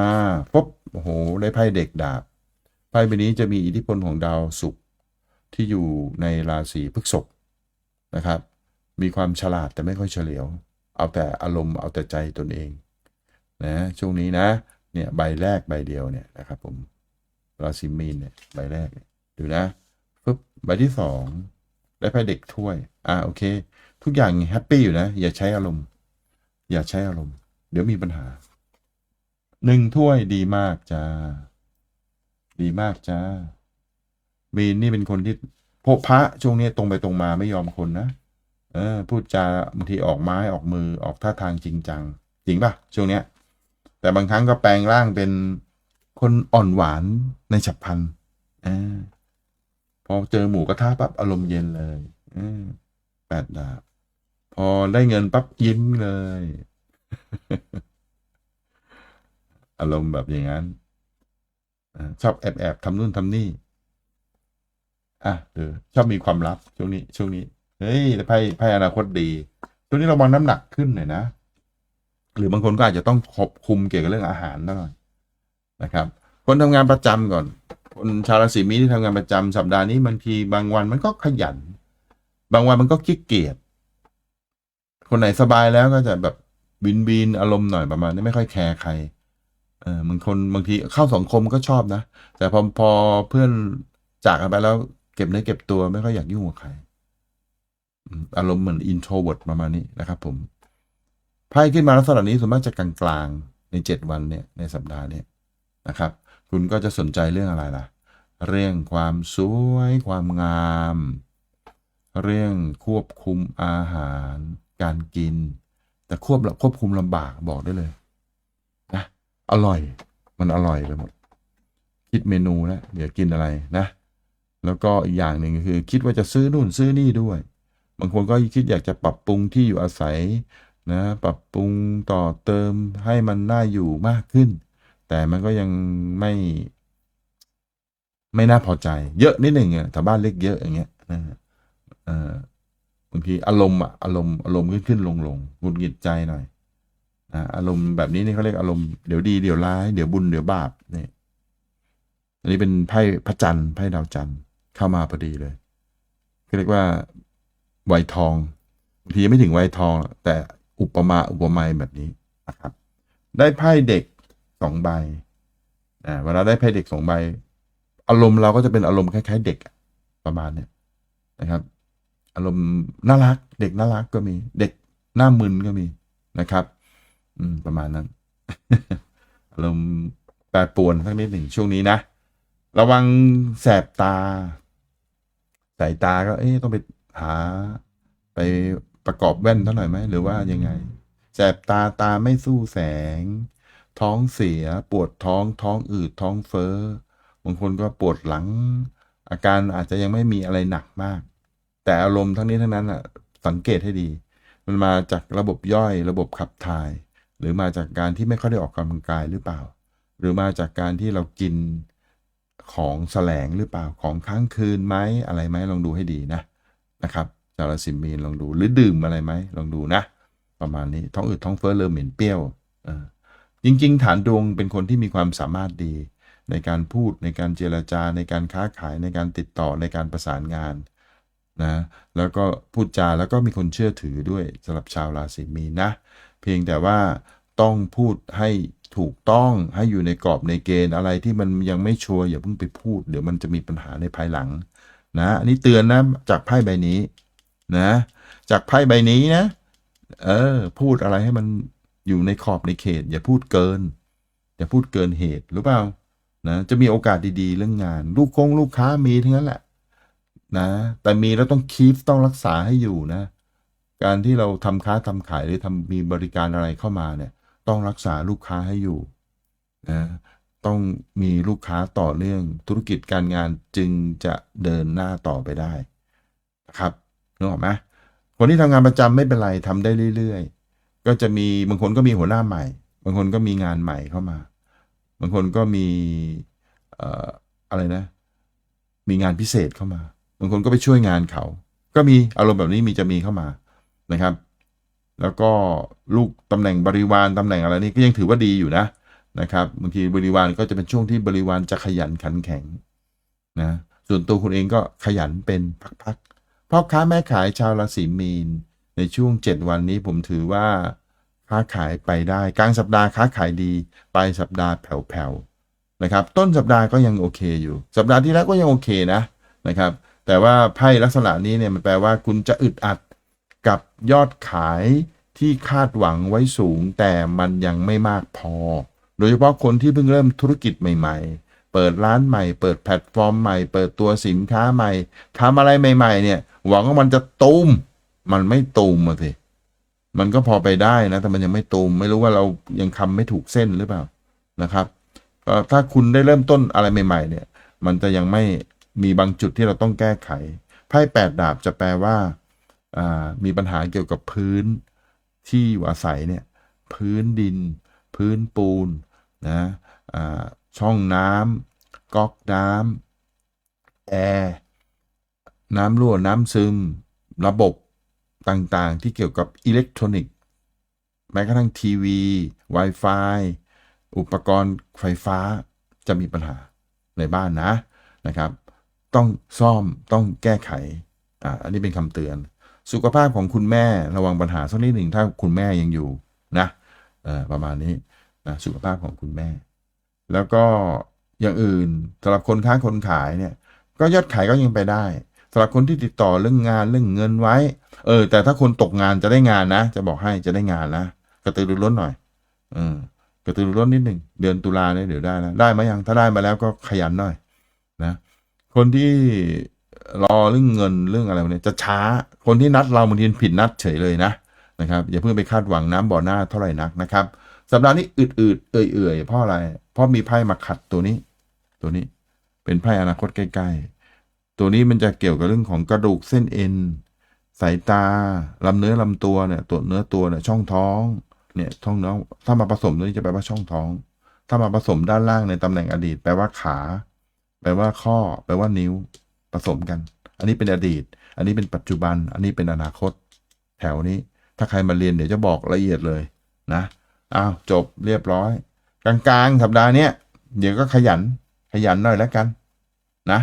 อ่าปุ๊บโอ้โหได้ไพ่เด็กดาบไพ่ใบนี้จะมีอิทธิพลของดาวศุกร์ที่อยู่ในราศีพฤษภนะครับ มีความฉลาดแต่ไม่ค่อยเฉลียว เอาแต่อารมณ์เอาแต่ใจตนเองนะช่วงนี้นะเนี่ยใบแรกใบเดียวเนี่ยนะครับผมราศีมีนเนี่ยใบแรกดูนะปุ๊บใบที่สองได้ไพ่เด็กถ้วยอ่าโอเค ทุกอย่างแฮปปี้อยู่นะ อย่าใช้อารมณ์ อย่าใช้อารมณ์ เดี๋ยวมีปัญหา หนึ่งถ้วยดีมากจ้า ดีมากจ้า มีนนี่เป็นคนที่พบพระช่วงนี้ตรงไปตรงมาไม่ยอมคนนะ เออ พูดจาบางทีออกไม้ออกมือออกท่าทางจริงจัง จริงปะช่วงเนี้ย แต่บางครั้งก็แปลงร่างเป็นคนอ่อนหวานในฉับพลันอพอเจอหมูกระทะปั๊บอารมณ์เย็นเลยอแปดดาบ พอได้เงินปั๊บยิ้มเลย อารมณ์แบบอย่างนั้นชอบแอบแอบทำนู่นทำนี่ อะเออชอบมีความลับช่วงนี้ ช่วงนี้ เฮ้ยไพ่ไพ่อนาคตดี ช่วงนี้เระวังน้ำหนักขึ้นหน่อยนะ หรือบางคนก็อาจจะต้องควบคุมเกี่ยวกับเรื่องอาหารหน่อยนะครับ คนทำงานประจำก่อน คนชาวราศีมีนที่ทำงานประจำสัปดาห์นี้บางทีบางวันมันก็ขยัน บางวันมันก็ขี้เกียจ คนไหนสบายแล้วก็จะแบบบินบินอารมณ์หน่อยประมาณนี้ไม่ค่อยแคร์ใคร บางคนบางทีเข้าสังคมก็ชอบนะ แต่พอพอเพื่อนจากกันไปแล้วเก็บเนื้อเก็บตัวไม่ค่อยอยากยุ่งกับใครอารมณ์เหมือนอินโทรเวิร์ดประมาณนี้นะครับผมไพ่ขึ้นมาลักษณะนี้ส่วนมากจะกลางๆในเจ็ดวันเนี่ยในสัปดาห์เนี่ยนะครับ คุณก็จะสนใจเรื่องอะไรล่ะ เรื่องความสวยความงาม เรื่องควบคุมอาหาร การกิน แต่ควบควบคุมลำบากบอกได้เลย อร่อย มันอร่อยไปหมด คิดเมนูแล้วเดี๋ยวกินอะไรนะ แล้วก็อีกอย่างหนึ่งคือ คิดว่าจะซื้อนู่นซื้อนี่ด้วย บางคนก็คิดอยากจะปรับปรุงที่อยู่อาศัยนะ ปรับปรุงต่อเติมให้มันน่าอยู่มากขึ้น แต่มันก็ยังไม่ ไม่น่าพอใจ เยอะนิดหนึ่งอะแต่บ้านเล็กเยอะอย่างเงี้ยนะบางทีอารมณ์อะอารมณ์อารมณ์ขึ้นขึ้นลงลงหงุดหงิดใจหน่อย อารมณ์แบบนี้นี่เขาเรียกอารมณ์เดี๋ยวดีเดี๋ยวร้ายเดี๋ยวบุญเดี๋ยวบาปนี่อันนี้เป็นไพ่พระจันทร์ไพ่ดาวจันทร์เข้ามาพอดีเลยเขาเรียกว่าไวยทองบางทียังไม่ถึงวัยทอง แต่อุปมาอุปไมยแบบนี้นะครับ ได้ไพ่เด็กสองใบอ่าเวลาได้ไพ่เด็กสองใบ อารมณ์เราก็จะเป็นอารมณ์คล้ายๆ เด็กประมาณเนี้ยนะครับ อารมณ์น่ารัก เด็กน่ารักก็มี เด็กหน้ามึนก็มีนะครับ อืม ประมาณนั้นอารมณ์แปรปรวนสักนิดหนึ่งช่วงนี้นะ ระวังแสบตา สายตาก็ เอ๊ะต้องไปหา ไปประกอบแว่นเท่าหน่อยไหม หรือว่ายังไง แสบตาตาไม่สู้แสง ท้องเสีย ปวดท้อง ท้องอืด ท้องเฟ้อบางคนก็ปวดหลัง อาการอาจจะยังไม่มีอะไรหนักมาก แต่อารมณ์ทั้งนี้ทั้งนั้นอะ สังเกตให้ดี มันมาจากระบบย่อยระบบขับถ่าย หรือมาจากการที่ไม่ค่อยได้ออกกำลังกายหรือเปล่า หรือมาจากการที่เรากินของแสลงหรือเปล่าของค้างคืนไหมอะไรไหมลองดูให้ดีนะนะครับจาราสิมีนลองดูหรือดื่มอะไรไหมลองดูนะ ประมาณนี้ท้องอืดท้องเฟ้อเริ่มเหม็นเปรี้ยวจริง ๆ ฐานดวงเป็นคนที่มีความสามารถดี ในการพูดในการเจรจา ในการค้าขายในการติดต่อในการประสานงานนะแล้วก็พูดจาแล้วก็มีคนเชื่อถือด้วยสำหรับชาวราศีมีนนะ เพียงแต่ว่าต้องพูดให้ถูกต้องให้อยู่ในกรอบในเกณฑ์อะไรที่มันยังไม่ชัวร์อย่าเพิ่งไปพูด เดี๋ยวมันจะมีปัญหาในภายหลังนะอันนี้เตือนนะจากไพ่ใบนี้นะ จากไพ่ใบนี้นะ เออ พูดอะไรให้มันอยู่ในขอบในเขต อย่าพูดเกิน อย่าพูดเกินเหตุรู้เปล่านะจะมีโอกาสดีๆเรื่องงาน ลูกคงลูกค้ามีทั้งนั้นแหละ นะ แต่มีแล้วต้องคีฟต้องรักษาให้อยู่นะ การที่เราทำค้าทำขายหรือทำมีบริการอะไรเข้ามาเนี่ย ต้องรักษาลูกค้าให้อยู่นะต้องมีลูกค้าต่อเนื่องธุรกิจการงานจึงจะเดินหน้าต่อไปได้นะครับนึกออกไหมคนที่ทำงานประจำไม่เป็นไรทำได้เรื่อยๆ ก็จะมีบางคนก็มีหัวหน้าใหม่ บางคนก็มีงานใหม่เข้ามา บางคนก็มีเอ่ออะไรนะ มีงานพิเศษเข้ามา บางคนก็ไปช่วยงานเขา ก็มีอารมณ์แบบนี้มีจะมีเข้ามา นะครับ แล้วก็ลูกตำแหน่งบริวารตำแหน่งอะไรนี่ก็ยังถือว่าดีอยู่นะนะครับบางทีบริวารก็จะเป็นช่วงที่บริวารจะขยันขันแข็งนะส่วนตัวคุณเองก็ขยันเป็นพักๆพ่อค้าแม่ขายชาวราศีมีน ในช่วง 7 วันนี้ผมถือว่าค้าขายไปได้กลางสัปดาห์ค้าขายดีปลายสัปดาห์แผ่วๆนะครับ ต้นสัปดาห์ก็ยังโอเคอยู่ สัปดาห์ที่แล้วก็ยังโอเคนะนะครับ แต่ว่าไพ่ลักษณะนี้เนี่ยมันแปลว่าคุณจะอึดอัด กับยอดขายที่คาดหวังไว้สูง แต่มันยังไม่มากพอ โดยเฉพาะคนที่เพิ่งเริ่มธุรกิจใหม่ ๆ เปิดร้านใหม่ เปิดแพลตฟอร์มใหม่ เปิดตัวสินค้าใหม่ทำอะไรใหม่ ๆ เนี่ย หวังว่ามันจะตูมมันไม่ตูมอะสิมันก็พอไปได้นะ แต่มันยังไม่ตูมไม่รู้ว่าเรายังคำไม่ถูกเส้นหรือเปล่านะครับถ้าคุณได้เริ่มต้นอะไรใหม่ ๆ เนี่ย มันจะยังไม่มีบางจุดที่เราต้องแก้ไขไพ่แปดดาบจะแปลว่า มีปัญหาเกี่ยวกับพื้นที่อยู่อาศัยเนี่ยพื้นดิน พื้นปูนนะช่องน้ำก๊อกน้ำแอร์น้ำรั่วน้ำซึม ระบบต่างๆ ที่เกี่ยวกับอิเล็กทรอนิกส์แม้กระทั่งทีวี Wi-Fi อุปกรณ์ไฟฟ้าจะมีปัญหาในบ้านนะนะครับ ต้องซ่อมต้องแก้ไขอ่าอันนี้เป็นคำเตือน สุขภาพของคุณแม่ระวังปัญหาสักนิดหนึ่งถ้าคุณแม่ยังอยู่นะประมาณนี้นะสุขภาพของคุณแม่ แล้วก็อย่างอื่นสำหรับคนค้าคนขายเนี่ย ก็ยอดขายก็ยังไปได้สำหรับคนที่ติดต่อเรื่องงานเรื่องเงินไว้ เออ แต่ถ้าคนตกงานจะได้งานนะ จะบอกให้จะได้งานนะกระตือรือร้นหน่อยเออกระตือรือร้นนิดหนึ่งเดือนตุลาเนี่ยเดี๋ยวได้นะได้ไหมยังถ้าได้มาแล้วก็ขยันหน่อย นะ คนที่ รอเรื่องเงินเรื่องอะไรพวกนี้จะช้าคนที่นัดเราบางทีผิดนัดเฉยเลยนะนะครับอย่าเพิ่งไปคาดหวังน้ำบ่อหน้าเท่าไหร่นักนะครับ สัปดาห์นี้อืดๆเอื่อยๆเพราะอะไร เพราะมีไพ่มาขัดตัวนี้ ตัวนี้เป็นไพ่อนาคตใกล้ ๆ ตัวนี้มันจะเกี่ยวกับเรื่องของกระดูกเส้นเอ็นสายตาลำเนื้อลำตัวเนี่ยตัวเนื้อตัวเนี่ยช่องท้องเนี่ยท้องน้องถ้ามาผสมตัวนี้จะแปลว่าช่องท้อง ถ้ามาผสมด้านล่างในตำแหน่งอดีต แปลว่าขา แปลว่าข้อ แปลว่านิ้ว ผสมกัน อันนี้เป็นอดีต อันนี้เป็นปัจจุบัน อันนี้เป็นอนาคต แถวนี้ ถ้าใครมาเรียนเดี๋ยวจะบอกละเอียดเลยนะอ้าวจบเรียบร้อย กลางๆสัปดาห์เนี้ยเดี๋ยวก็ขยันขยันหน่อยแล้วกัน นะ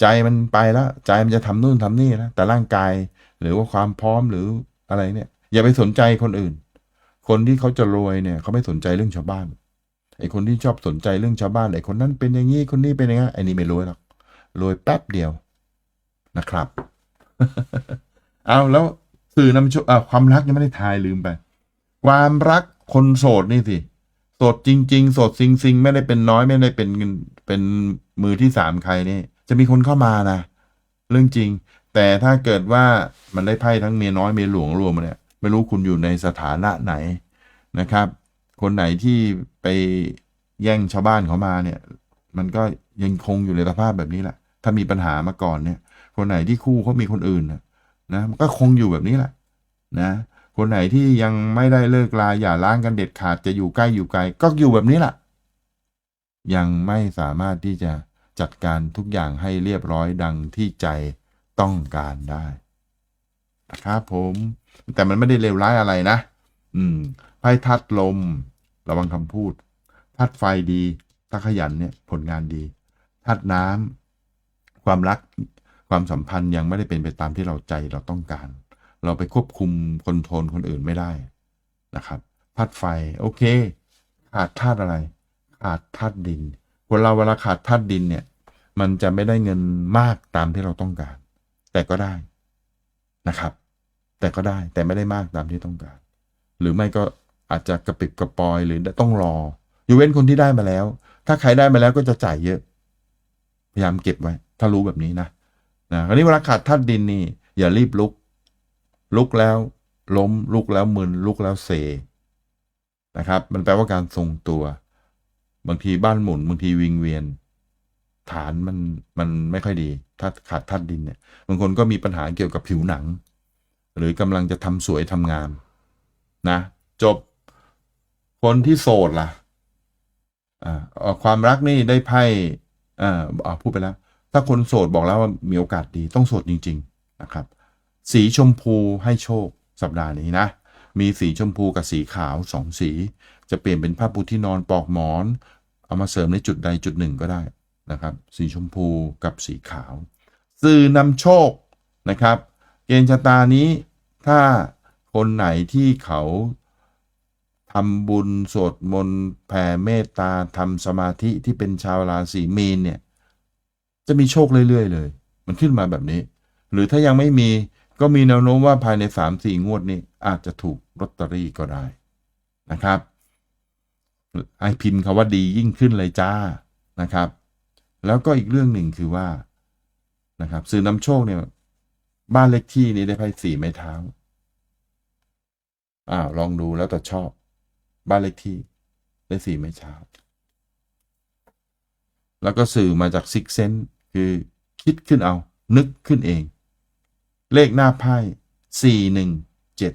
ใจมันไปแล้ว ใจมันจะทำนู่นทำนี่นะแต่ร่างกายหรือว่าความพร้อมหรืออะไรเนี่ย อย่าไปสนใจคนอื่น คนที่เขาจะรวยเนี่ยเขาไม่สนใจเรื่องชาวบ้านไอ้คนที่ชอบสนใจเรื่องชาวบ้านไอ้คนนั้นเป็นอย่างนี้คนนี้เป็นอย่างนั้นไอ้นี่ไม่รวยหรอกรวยแป๊บเดียว นะครับ เอาแล้วสื่อนำโชคอะความรักยังไม่ได้ทายลืมไป ความรักคนโสดนี่สิโสดจริง ๆ โสดซิงซิงๆไม่ได้เป็นน้อยไม่ได้เป็นเป็นมือที่สามใครนี่จะมีคนเข้ามานะเรื่องจริง แต่ถ้าเกิดว่ามันได้ไพ่ทั้งเมียน้อยเมียหลวงรวมมาเนี่ย ไม่รู้คุณอยู่ในสถานะไหนนะครับ คนไหนที่ไปแย่งชาวบ้านเขามาเนี่ย มันก็ยังคงอยู่ในสภาพแบบนี้แหละ ถ้ามีปัญหามาก่อนเนี่ย คนไหนที่คู่เขามีคนอื่นนะนะมันก็คงอยู่แบบนี้แหละ นะ คนไหนที่ยังไม่ได้เลิกลาอย่าล้างกันเด็ดขาดจะอยู่ใกล้อยู่ไกล ก็อยู่แบบนี้แหละยังไม่สามารถที่จะจัดการทุกอย่างให้เรียบร้อยดังที่ใจต้องการได้นะครับผม แต่มันไม่ได้เลวร้ายอะไรนะ อืมไพ่ทัดลม ระวังคำพูด ทัดไฟดีถ้าขยันเนี่ย ผลงานดี ทัดน้ำความรัก ความสัมพันธ์ยังไม่ได้เป็นไปตามที่เราใจเราต้องการ เราไปควบคุมคอนโทรลคนอื่นไม่ได้นะครับธาตุไฟโอเค ขาดธาตุอะไร ขาดธาตุดินคนเราเวลาขาดธาตุดินเนี่ย มันจะไม่ได้เงินมากตามที่เราต้องการ แต่ก็ได้นะครับ แต่ก็ได้แต่ไม่ได้มากตามที่ต้องการ หรือไม่ก็อาจจะกระปิบกระปอยหรือต้องรออยู่เว้นคนที่ได้มาแล้ว ถ้าใครได้มาแล้วก็จะจ่ายเยอะ พยายามเก็บไว้ ถ้ารู้แบบนี้นะ นะคราวนี้เวลาขาดธาตุดินนี่ อย่ารีบลุก ลุกแล้ว ล้มลุกแล้วมึนลุกแล้วเซนะครับ มันแปลว่าการทรงตัว บางทีบ้านหมุนบางทีวิงเวียน ฐานมันมันไม่ค่อยดีถ้าขาดธาตุดินเนี่ยบางคนก็มีปัญหาเกี่ยวกับผิวหนัง หรือกำลังจะทำสวยทำงามนะ จบคนที่โสดล่ะ อ่าความรักนี่ได้ไพ่อ่าพูดไปแล้ว ถ้าคนโสดบอกแล้วว่ามีโอกาสดีต้องโสดจริง ๆนะครับ สีชมพูให้โชคสัปดาห์นี้นะ มีสีชมพูกับสีขาวสองสี จะเปลี่ยนเป็นผ้าปูที่นอนปลอกหมอน เอามาเสริมในจุดใดจุดหนึ่งก็ได้นะครับ สีชมพูกับสีขาว สื่อนำโชคนะครับเกณฑ์ชะตานี้ถ้าคนไหนที่เขาทำบุญสวดมนต์แผ่เมตตาทำสมาธิที่เป็นชาวราศีมีนเนี่ย จะมีโชคเรื่อยๆเลย มันขึ้นมาแบบนี้ หรือถ้ายังไม่มีก็มีแนวโน้มว่าภายใน 3-4 งวดนี้อาจจะถูกลอตเตอรี่ก็ได้นะครับไอพิมพ์คำว่าดียิ่งขึ้นเลยจ้านะครับ แล้วก็อีกเรื่องหนึ่งคือว่านะครับสื่อน้ำโชคเนี่ย บ้านเลขที่นี้ได้ไพ่สี่ไม้เท้าอ้าวลองดูแล้วแต่ชอบ บ้านเลขที่ได้สี่ไม้เท้าแล้วก็สื่อมาจากซิกเซน คือคิดขึ้นเอา นึกขึ้นเอง เลขหน้าไพ่สี่หนึ่งเจ็ด